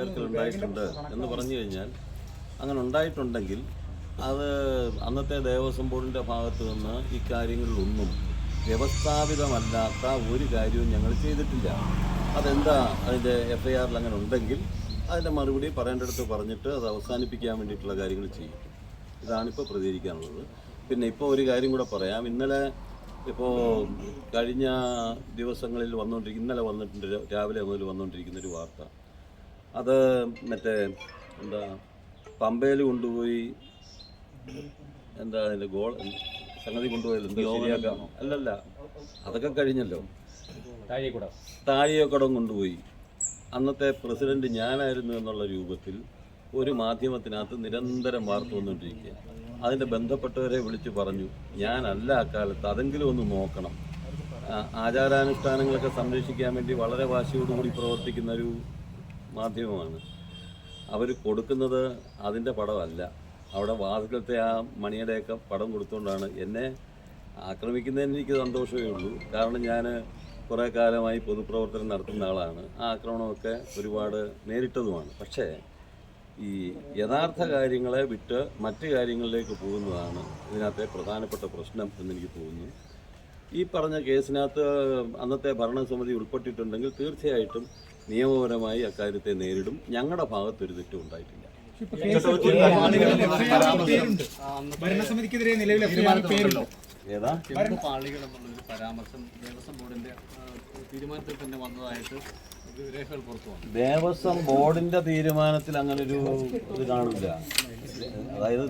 ചേർക്കൽ ഉണ്ടായിട്ടുണ്ട് എന്ന് പറഞ്ഞു കഴിഞ്ഞാൽ അങ്ങനെ ഉണ്ടായിട്ടുണ്ടെങ്കിൽ അത് അന്നത്തെ ദേവസ്വം ബോർഡിന്റെ ഭാഗത്ത് നിന്ന് ഇക്കാര്യങ്ങളിലൊന്നും വ്യവസ്ഥാപിതമല്ലാത്ത ഒരു കാര്യവും ഞങ്ങൾ ചെയ്തിട്ടില്ല. അതെന്താ അതിന്റെ എഫ് ഐ ആറിൽ അങ്ങനെ ഉണ്ടെങ്കിൽ അതിന്റെ മറുപടി പറയേണ്ടടുത്ത് പറഞ്ഞിട്ട് അത് അവസാനിപ്പിക്കാൻ വേണ്ടിയിട്ടുള്ള കാര്യങ്ങൾ ചെയ്യും. ഇതാണിപ്പോൾ പ്രതികരിക്കാനുള്ളത്. പിന്നെ ഇപ്പോൾ ഒരു കാര്യം കൂടെ പറയാം. ഇന്നലെ ഇപ്പോൾ കഴിഞ്ഞ ദിവസങ്ങളിൽ വന്നുകൊണ്ടിരിക്കുന്ന ഇന്നലെ വന്നിട്ടുണ്ട് രാവിലെ മുതൽ വന്നുകൊണ്ടിരിക്കുന്ന ഒരു വാർത്ത. അത് മറ്റേ എന്താ പമ്പയിൽ കൊണ്ടുപോയി എന്താ അതിന്റെ ഗോൾ സംഗതി കൊണ്ടുപോയത് എന്താ ശരിയാക്കാം? അല്ലല്ല അതൊക്കെ കഴിഞ്ഞല്ലോ. താഴിയക്കടം കൊണ്ടുപോയി. അന്നത്തെ പ്രസിഡന്റ് ഞാനായിരുന്നു എന്നുള്ള രൂപത്തിൽ ഒരു മാധ്യമത്തിനകത്ത് നിരന്തരം വാർത്ത വന്നുകൊണ്ടിരിക്കുക. അതിന്റെ ബന്ധപ്പെട്ടവരെ വിളിച്ച് പറഞ്ഞു ഞാനല്ല അക്കാലത്ത് അതെങ്കിലും ഒന്ന് നോക്കണം. ആചാരാനുഷ്ഠാനങ്ങളൊക്കെ സംരക്ഷിക്കാൻ വേണ്ടി വളരെ വാശിയോടുകൂടി പ്രവർത്തിക്കുന്ന ഒരു മാധ്യമമാണ്. അവർ കൊടുക്കുന്നത് അതിന്റെ പടമല്ല. അവിടെ വാതിലത്തെ ആ മണിയുടെയൊക്കെ പടം കൊടുത്തുകൊണ്ടാണ് എന്നെ ആക്രമിക്കുന്നതിന് എനിക്ക് സന്തോഷമേ ഉള്ളൂ. കാരണം ഞാൻ കുറേ കാലമായി പൊതുപ്രവർത്തനം നടത്തുന്ന ആളാണ്. ആ ആക്രമണമൊക്കെ ഒരുപാട് നേരിട്ടതുമാണ്. പക്ഷേ ഈ യഥാർത്ഥ കാര്യങ്ങളെ വിട്ട് മറ്റ് കാര്യങ്ങളിലേക്ക് പോകുന്നതാണ് ഇതിനകത്തെ പ്രധാനപ്പെട്ട പ്രശ്നം എന്നെനിക്ക് തോന്നുന്നു. ഈ പറഞ്ഞ കേസിനകത്ത് അന്നത്തെ ഭരണസമിതി ഉൾപ്പെട്ടിട്ടുണ്ടെങ്കിൽ തീർച്ചയായിട്ടും നിയമപരമായി അക്കാര്യത്തെ നേരിടും. ഞങ്ങളുടെ ഭാഗത്തൊരു തെറ്റും ഉണ്ടായിട്ടില്ല. ഭരണസമിതിക്കെതിരെ നിലവിൽ ഏതാ? ചെമ്പ് പാളികൾ എന്നുള്ളൊരു പരാമർശം ദേവസ്വം ബോർഡിന്റെ തീരുമാനത്തിൽ തന്നെ വന്നതായിട്ട് ദേവസ്വം ബോർഡിന്റെ തീരുമാനത്തിൽ അങ്ങനെ ഒരു ഇത് കാണില്ല അതായത്